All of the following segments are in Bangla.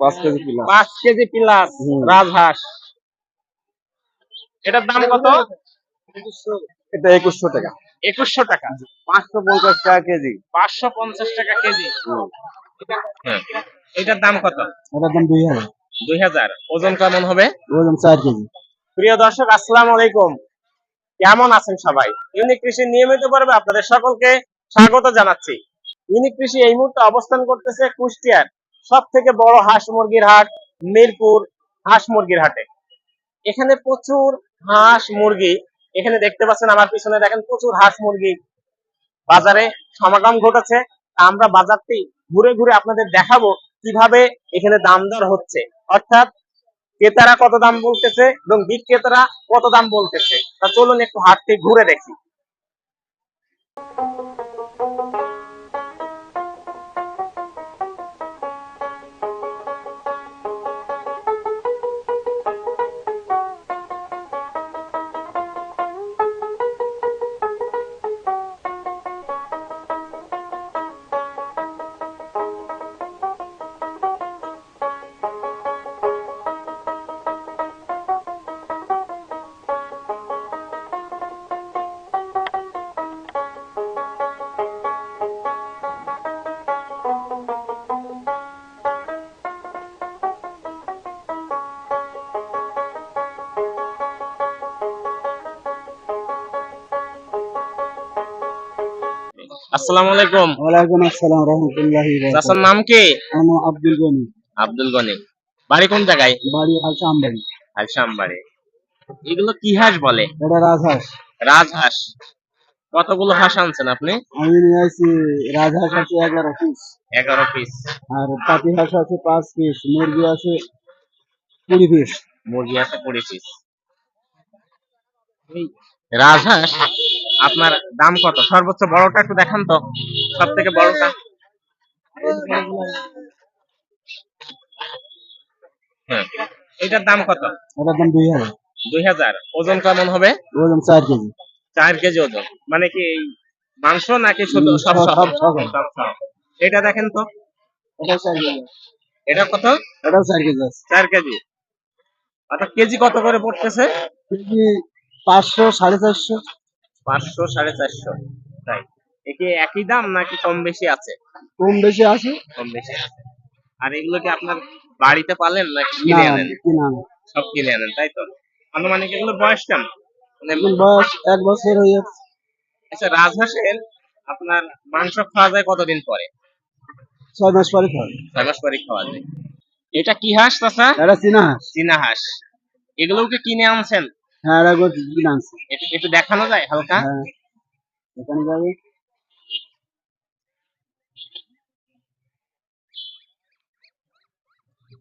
পাঁচ কেজি কিলো পাঁচ কেজি প্লাস রাজহাঁস। এটার দাম কত? এটা একুশশো টাকা। একুশশো টাকা। পাঁচশো পঞ্চাশ টাকা কেজি। পাঁচশো পঞ্চাশ টাকা কেজি। হ্যাঁ। এটার দাম কত? এটার দাম দুই হাজার। দুই হাজার। ওজন কেমন হবে? ওজন চার কেজি। প্রিয় দর্শক আসসালামু আলাইকুম। কেমন আছেন সবাই? ইউনিক কৃষি নিয়মিত পর্বে আপনাদের সকলকে স্বাগত জানাচ্ছি। ইউনিক কৃষি এই মুহূর্তে অবস্থান করতেছে কুষ্টিয়ার। সব থেকে বড় হাঁস মুরগির হাট মিরপুর হাঁস মুরগির হাটে। এখানে প্রচুর হাঁস মুরগি, এখানে দেখতে পাচ্ছেন আমার পিছনে দেখেন প্রচুর হাঁস মুরগি। বাজারে সমাগম ঘটেছে আমরা বাজারটি ঘুরে ঘুরে আপনাদের দেখাবো কীভাবে এখানে দাম দর হচ্ছে। অর্থাৎ ক্রেতারা কত দাম বলতেছে এবং বিক্রেতারা কত দাম বলতেছে। তা চলুন একটু হাটটি ঘুরে দেখি। আসসালামু আলাইকুম। ওয়ালাইকুম আসসালাম রহমতুল্লাহি চাচার নাম কি? আমি আব্দুল গনি। আব্দুল গনি। বাড়ি কোন জায়গায়? বাড়ি হালসা আমবাড়ি এগুলো কি হাঁস বলে? এটা রাজহাঁস। রাজহাঁস। কতগুলো হাঁস আনছেন আপনি? আমি নিয়ে আসি রাজহাঁস আছে এগারো পিস। এগারো পিস। আর পাতি হাঁস আছে পাঁচ পিস মুরগি আছে কুড়ি পিস। মুরগি আছে কুড়ি পিস। রাজহাঁস আপনার দাম কত? সর্বোচ্চ বড়টা একটু দেখান তো। সব থেকে বড়টা এটার দাম কত? এটার দাম দুই হাজার। দুই হাজার। ওজন কেমন হবে? ওজন চার কেজি। চার কেজি ওজন। মানে কি মাংস নাকি শুধু সব সব-। এটা দেখেন তো। এটা কত? এটাও চার কেজি চার কেজি। অর্থাৎ কেজি কত করে পড়তেছে? কেজি পাঁচশো সাড়ে চারশো। পাঁচশো সাড়ে চারশো। তাই একে একই দাম নাকি কম বেশি আছে? কম বেশি আছে। কম বেশি আছে। আর এগুলো কি আপনার বাড়িতে পালেন নাকি কিনে আনেন? সব কিনে আনেন তাই তো? আনুমানিক এগুলোর বয়স কেমন? মানে বয়স এক বছর হয়ে যাচ্ছে আচ্ছা রাজহাঁসের আপনার মাংস খাওয়া যায় কতদিন পরে? ছয় মাস পরে খাওয়া ছয় মাস পরে খাওয়া যায়। এটা কি হাঁস চাচা? এটা চীনা হাঁস। চীনা হাঁস। এগুলোকে কিনে আনছেন? হ্যাঁ এটা গোট আনছে একটু দেখানো যায় হালকা? হ্যাঁ। যাবে।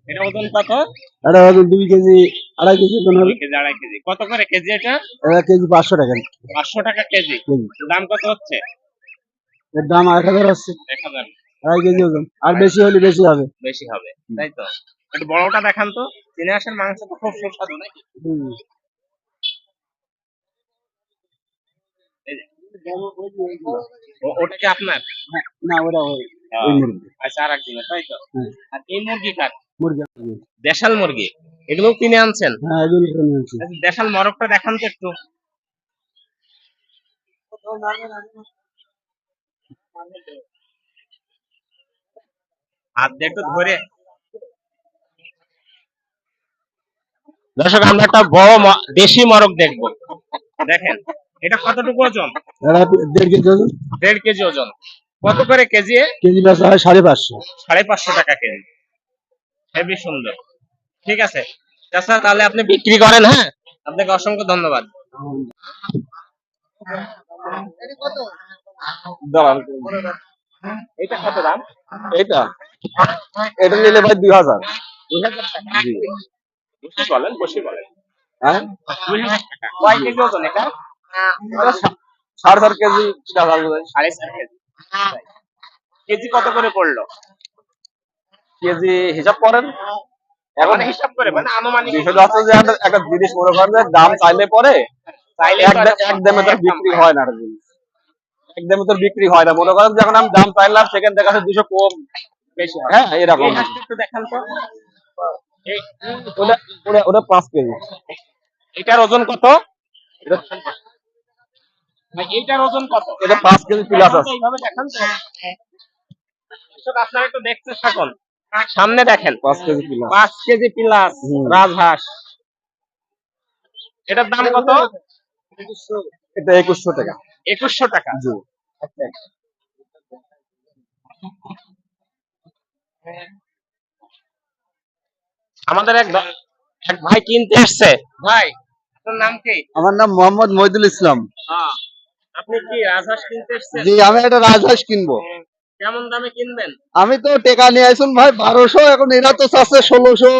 এটা ওজন কত? এটা হলো দুই কেজি আড়াই কেজি কেজি আড়াই কেজি। কত করে কেজি এটা? এটা কেজি পাঁচশো টাকা। পাঁচশো টাকা কেজি। দাম কত হচ্ছে? এর দাম এক হাজার হচ্ছে। এক হাজার। আড়াই কেজি ওজন। আর বেশি হলে বেশি হবে। বেশি হবে তাই তো? একটু বড়টা দেখান তো। চীনা হাঁসের মাংস তো খুব সুস্বাদু নাকি হুম। এই যে, ও- ওটা কি আপনার? না ওটা ওই আচ্ছা আর একজনের তাই তো? হ্যাঁ। আর এই মুরগি। দেশাল মুরগি। এগুলো কিনে আনছেন? হ্যাঁ এগুলো কিনে আনছি। আচ্ছা, দেশাল মরকটা দেখান তো একটু। হাত দিয়ে একটু ধরে। দর্শক আমরা একটা বড় দেশি মরক দেখব। দেখেন। এটা কতটুকু ওজন? এটা দেড় কেজি ওজন। দেড় কেজি ওজন। কত করে কেজি কেজি বেচা হয় সাড়ে পাঁচশো। সাড়ে পাঁচশো টাকা কেজি। হেবি সুন্দর। ঠিক আছে। চাচা তাহলে আপনি বিক্রি করেন হ্যাঁ? আপনাকে অসংখ্য ধন্যবাদ। এটা কত দাম? এইটা। এটা নিলে ভাই দুই হাজার। দুই হাজার টাকা। বসে বলেন বসে বলেন। হ্যাঁ? দুই হাজার টাকা। কয় কেজি ওজন এটা এটা? সাড়ে চার কেজি। সাড়ে চার কেজি। কেজি কত করে পড়ল? কেজি হিসাব করেন। এখন হিসাব করে মানে আনুমানিক বিষয়টা হচ্ছে যে একটা- জিনিস মনে করেন যে দাম চাইলে পরে চাইলে এক দামে তো বিক্রি হয়। না জিনিস। এক দামে তো বিক্রি হয় না। মনে করেন যে এখন আমি দাম চাইলাম সেখানে দেখা যাচ্ছে দুশো কম। বেশি হ্যাঁ। এরকম। একটু দেখান তো। ওটা ওটা পাঁচ কেজি। এটার ওজন কত? এইটার ওজন কত? এটা পাঁচ কেজি প্লাস আছে। এইভাবে দেখান তো। দর্শক, আপনারা একটু দেখতে থাকুন। সামনে দেখেন। পাঁচ কেজি প্লাস পাঁচ কেজি প্লাস। রাজহাঁস। এটার দাম কত? এটা একুশশো টাকা। একুশশো টাকা। জি। আমাদের এক এক ভাই কিনতে এসছে। ভাই আপনার নাম কি? আমার নাম মোহাম্মদ মহিদুল ইসলাম। হ্যাঁ। আপনি কি রাজহাঁস কিনতে এসছেন? জি আমি একটা রাজহাঁস কিনবো। কেমন দামে কিনবেন? আমি তো টেকা নিয়ে আসুন ভাই বারোশো এখন এরা তো চাচ্ছে ষোলোশো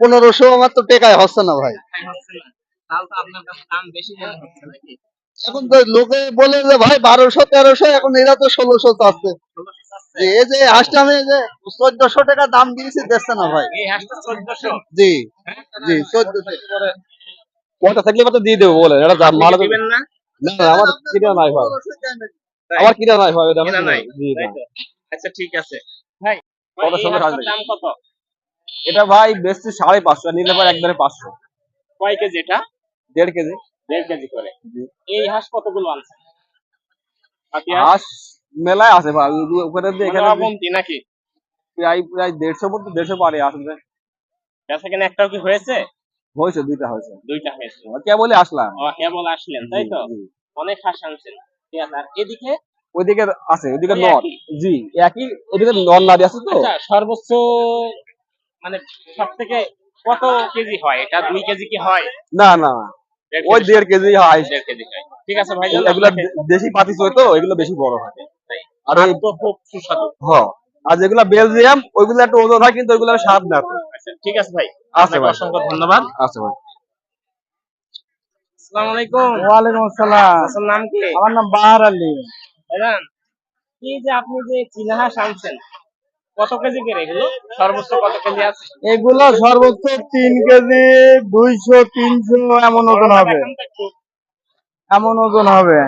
পনেরোশো আমার তো টেকায় হচ্ছে না ভাই। তাই হচ্ছে না। তাহলে তো আপনার কাছে দাম বেশি হচ্ছে নাকি? এখন তো লোকে বলে যে ভাই বারোশো তেরোশো এখন এরা তো ষোলোশো চাচ্ছে এই যে হাঁসটা আমি যে চোদ্দশো টাকা দাম দিয়েছি দেখছে না ভাই। এই হাঁসটা চোদ্দশো? জি জি চোদ্দশো। কয়টা থাকলে কত দিয়ে দেবো বলে এটা দিবেন না? না না, আমার কিনা নাই ভাই। আমার কিনা নাই ভাই ওটা কিনা নাই? জি তাই না। তো? আচ্ছা ঠিক আছে। ভাই কত এই সুন্দর দাম কত? এটা ভাই বেশি সাড়ে পাঁচশো নিলে পরে একবারে পাঁচশো। কয় কেজি এটা? দেড় কেজি। দেড় কেজি করে। এই হাঁস কতগুলো আনছেন হাঁস? হাঁস মেলায় আছে ভাই ওখানে এখানে নাকি? প্রায় প্রায় দেড়শো মতো দেড়শো পারে আসবে। বেচা কেনা একটাও কি হয়েছে? হয়েছে দুইটা হয়েছে। দুইটা হয়েছে। কে বলে আসলাম? ও কেবল আসলেন তাই তো। অনেক হাঁস আনছেন। ঠিক আছে আর এদিকে? ওইদিকে আছে ওইদিকে ওই নর জি একই ওইদিকে নর নারী আছে তো? আচ্ছা সর্বোচ্চ মানে সব থেকে কত কেজি হয়? এটা দুই কেজি কি হয়? না না ওই দেড় কেজি হয়। দেড় কেজি হয়। ঠিক আছে ভাই এগুলা দেশি পাতি তো এগুলো বেশি বড় হয়। আর তো খুব সুস্বাদু। হ আর যেগুলা বেলজিয়াম ওইগুলো একটু ওজন হয় কিন্তু ওইগুলো স্বাদ না। আচ্ছা ঠিক আছে ভাই। আচ্ছা ভাই। অসংখ্য ধন্যবাদ। আচ্ছা ভাই। আসসালামু আলাইকুম। ওয়ালাইকুম আসসালাম। আপনার নাম কি? আমার নাম বাহার আলী। ভাইজান এই যে আপনি যে চীনা হাঁস আনছেন কত কেজি করে এগুলো? সর্বোচ্চ কত কেজি আছে? এগুলো সর্বোচ্চ তিন কেজি দুইশো তিনশো এমন ওজন হবে। এমন ওজন হবে।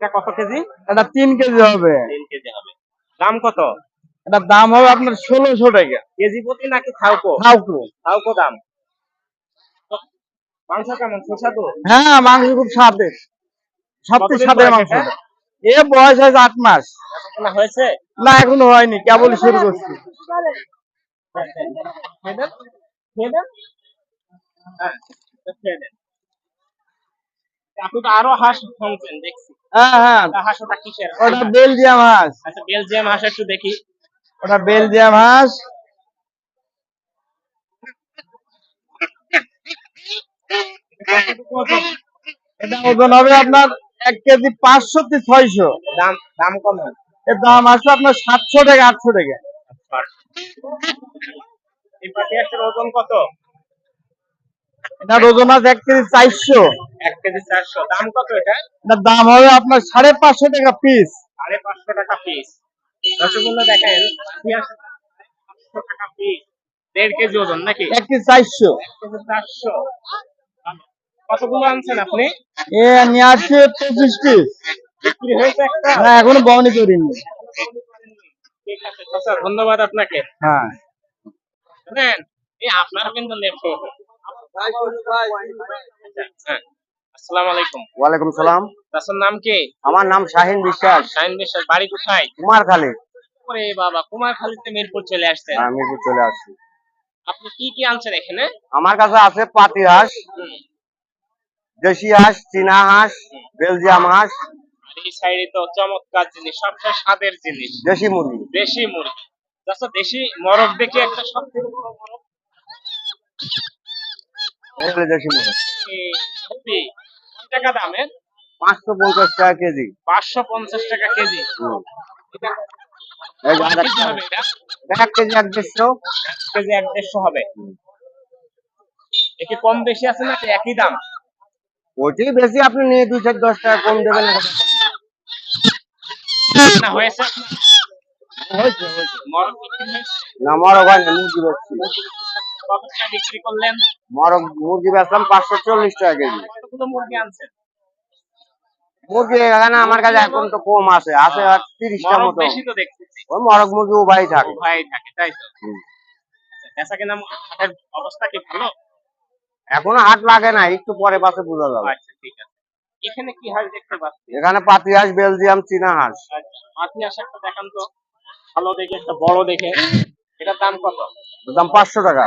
এটা কত কেজি? এটা তিন কেজি হবে। তিন কেজি হবে। দাম কত? এটার দাম হবে আপনার ষোলোশো টাকা। কেজি প্রতি নাকি থাউকো হাউকু থাউকো দাম। মাংস কেমন? সুস্বাদু? হ্যাঁ মাংস খুব স্বাদের সবচেয়ে স্বাদের মাংস এ বয়স হয়েছে আট মাস। হয়েছে? না এখনও হয়নি। কেবল শুরু করছি। হ্যাঁ আপনি তো আরও হাঁস শুনছেন দেখছি। হ্যাঁ হ্যাঁ। হাঁস ওটা কিসের? ওটা বেলজিয়াম হাঁস। আচ্ছা বেলজিয়াম হাঁস একটু দেখি। ওটা বেলজিয়াম হাঁস। এটা ওজন হবে আপনার এক কেজি পাঁচশো থেকে ছয়শো? দাম দাম কম এর দাম আছে আপনার সাতশো টাকা আটশো টাকা। এই ওজন কত? ওজন আছে এক কেজি চারশো। এক কেজি চারশো। দাম কত এটা? এটার দাম হবে আপনার সাড়ে পাঁচশো টাকা পিস সাড়ে পাঁচশো টাকা পিস রসগোল্লা দেখেন পাঁচশো টাকা পিস দেড় কেজি ওজন নাকি? এক কেজি চারশো। এক কেজি চারশো। কতগুলো আনছেন আপনি? এ নিয়ে আসছে পঁচিশ পিস বিক্রি হয়েছে একটা? না এখনও বহনি করিনি। ঠিক আছে ধন্যবাদ আপনাকে। হ্যাঁ। শুনেন এই আপনার কিন্তু হ্যাঁ আসসালামু আলাইকুম। ওয়ালাইকুম সালাম। চাচার নাম কি? আমার নাম শাহিন বিশ্বাস। শাহিন বিশ্বাস বাড়ি কোথায়? কুমারখালী। ওরে বাবা কুমারখালীতে মিরপুর চলে আসছেন। আমি চলে আসছি। আপনি কি কি আনছেন এখানে? আমার কাছে আছে পাতি হাঁস দেশি হাঁস চীনা হাঁস বেলজিয়াম হাঁস। এই সাইডে তো চমৎকার জিনিস সবচেয়ে স্বাদের জিনিস। দেশি মুরগি। দেশি মুরগি। চাচা দেশি মরক দেখি একটা সব বড় মরক এগুলো দেশি মুরগি এই, সত্যি কত টাকা দামের পাঁচশো পঞ্চাশ টাকা কেজি। পাঁচশো পঞ্চাশ টাকা কেজি। এটা এই যে কয় আরেকটা কেজি হবে এটা? এক কেজি এক দেড়শো। কেজি এক দেড়শো হবে। একে কম বেশি আছে নাকি একই দাম? ওইটি বেশি আপনি নিয়ে দুই চার দশ টাকা কম দেবেন না হয়েছে হয়েছে মরক হয়েছে? না মুরগি বেশি কত টাকা বিক্রি করলেন? মরক মুরগি বেচলাম পাঁচশো চল্লিশ টাকা কেজি। কতগুলো মুরগি আনছেন? মুরগি এখানে আমার কাছে এখন তো কম আছে আছে আর তিরিশটা মতো। বেশি তো দেখতেছি। ওই মরক মুরগি উভয় থাকে। ভাই থাকে তাই তো? আচ্ছা বেচা কেনা হাটের অবস্থা কি ভালো? এখনও হাট লাগে না একটু পরে পাশে বোঝা যাবে। আচ্ছা ঠিক আছে। এখানে কি হাঁস দেখতে পাচ্ছি? এখানে পাতি হাঁস বেলজিয়াম চীনা হাঁস। আচ্ছা একটা দেখান তো। ভালো দেখে একটা বড় দেখে। এটার দাম কত? দাম পাঁচশো টাকা।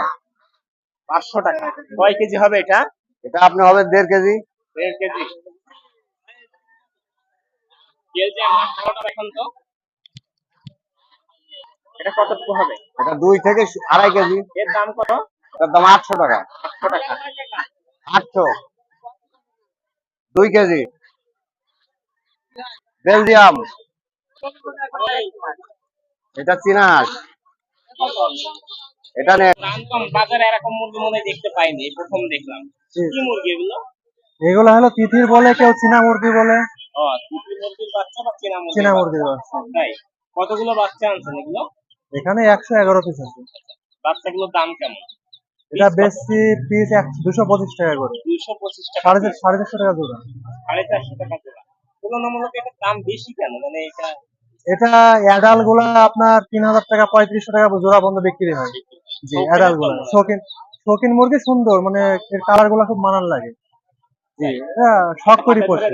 পাঁচশো টাকা। কয় কেজি হবে এটা? এটা আপনি হবে দেড় কেজি। দেড় কেজি। কেজি আমার বড়টা দেখান তো। এটা কতটুকু হবে? এটা দুই থেকে আড়াই কেজি। এর দাম কত? এটার দাম আটশো টাকা। আটশো টাকা। আটশো। দুই কেজি। বেলজিয়াম। এটা চীনা হাঁস এটা নে বাজারে এরকম মুরগি মনে দেখতে পাইনি প্রথম দেখলাম। কি মুরগি এগুলো? এগুলো হলো তিথির বলে কেউ চীনা মুরগি বলে। ও দুটি মুরগির বাচ্চা বা চীনা মুরগি চীনা মুরগির বাচ্চা। তাই। কতগুলো বাচ্চা আনছেন এগুলো? এখানে একশো এগারো পিস আছে। বাচ্চাগুলোর দাম কেমন? এটা বেশি পিস এক দুশো পঁচিশ টাকা করে। দুইশো পঁচিশ টাকা সাড়ে চার- সাড়ে চারশো টাকা জোড়া। সাড়ে চারশো টাকা জোড়া। তুলনামূলক এটার দাম বেশি কেন? মানে এটা এটা অ্যাডালগুলা আপনার তিন হাজার টাকা পঁয়ত্রিশশো টাকা জোড়া বন্ধ বিক্রি হয়। জি অ্যাডালগুলা। শৌখিন শৌখিন মুরগি সুন্দর মানে এর কালারগুলা খুব মানার লাগে। জি। শখ করি পড়ছে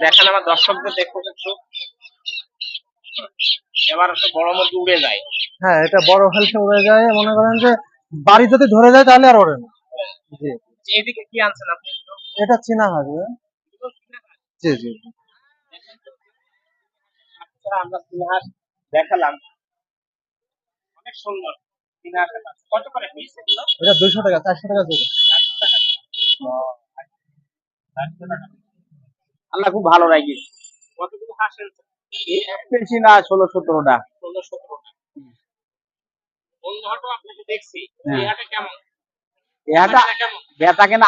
দেখান আমার দর্শকদের দেখো একটু। এবার একটা বড় মুরগি উড়ে যায়। হ্যাঁ এটা বড় হেলথে উড়ে যায়। মনে করেন যে বাড়ি যদি ধরে যায় তাহলে আর ওড়ে না। জি। যে এদিকে কি আনছেন আপনি এটা চীনা হাঁস হ্যাঁ? জি জি। আমরা দেখালাম। অনেক সুন্দর কত করে পিস এগুলো? এটা টাকা চারশো টাকা জোড়া। আল্লাহ খুব ভালো রাখি কতগুলো হাঁস বেশি না ষোলো সতেরোটা। ষোলো সতেরোটা। হ্যাঁ।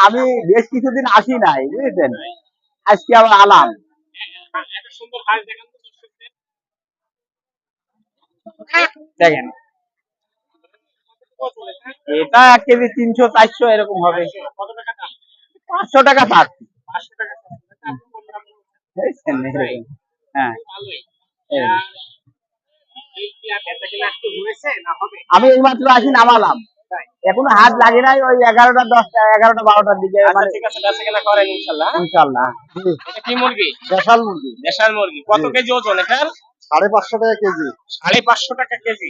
আমি বেশ কিছুদিন আসি নাই বুঝেছেন? আজকে আবার আলাম। হ্যাঁ, সুন্দর দেখান দর্শকদের দেখেন। এটা এক কেজি তিনশো চারশো এরকম হবে। কত টাকা দাম পাঁচশো টাকা। হ্যাঁ। ভালোই এই। আমি এইমাত্র আসি নামালাম। এখনও হাত লাগে নাই ওই এগারোটা দশটা এগারোটা বারোটার দিকে আচ্ছা মানে ঠিক আছে বেচা কিনা করেন ইনশাল্লাহ ইনশাল্লাহ। কি মুরগি? দেশাল মুরগি। দেশাল মুরগি। কত কেজি ওজন এটার? সাড়ে পাঁচশো টাকা কেজি। সাড়ে পাঁচশো টাকা কেজি?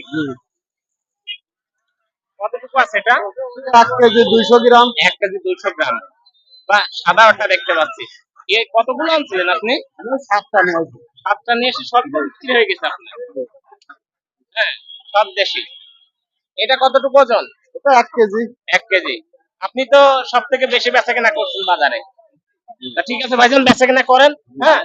কতটুকু আছে এটা? এক কেজি দুইশো গ্রাম। এক কেজি দুইশো গ্রাম। বা সাদা দেখতে পাচ্ছি। এ কতগুলো আনছিলেন আপনি? সাতটা নিয়েছি সাতটা নিয়ে এসে সব বিক্রি হয়ে গেছে আপনার। হ্যাঁ সব দেশি। এটা কতটুকু ওজন? এটা এক কেজি। এক কেজি। আপনি তো সব থেকে বেশি বেচা কেনা করছেন বাজারে। ঠিক আছে ভাইজান বেচা কেনা করেন? হ্যাঁ?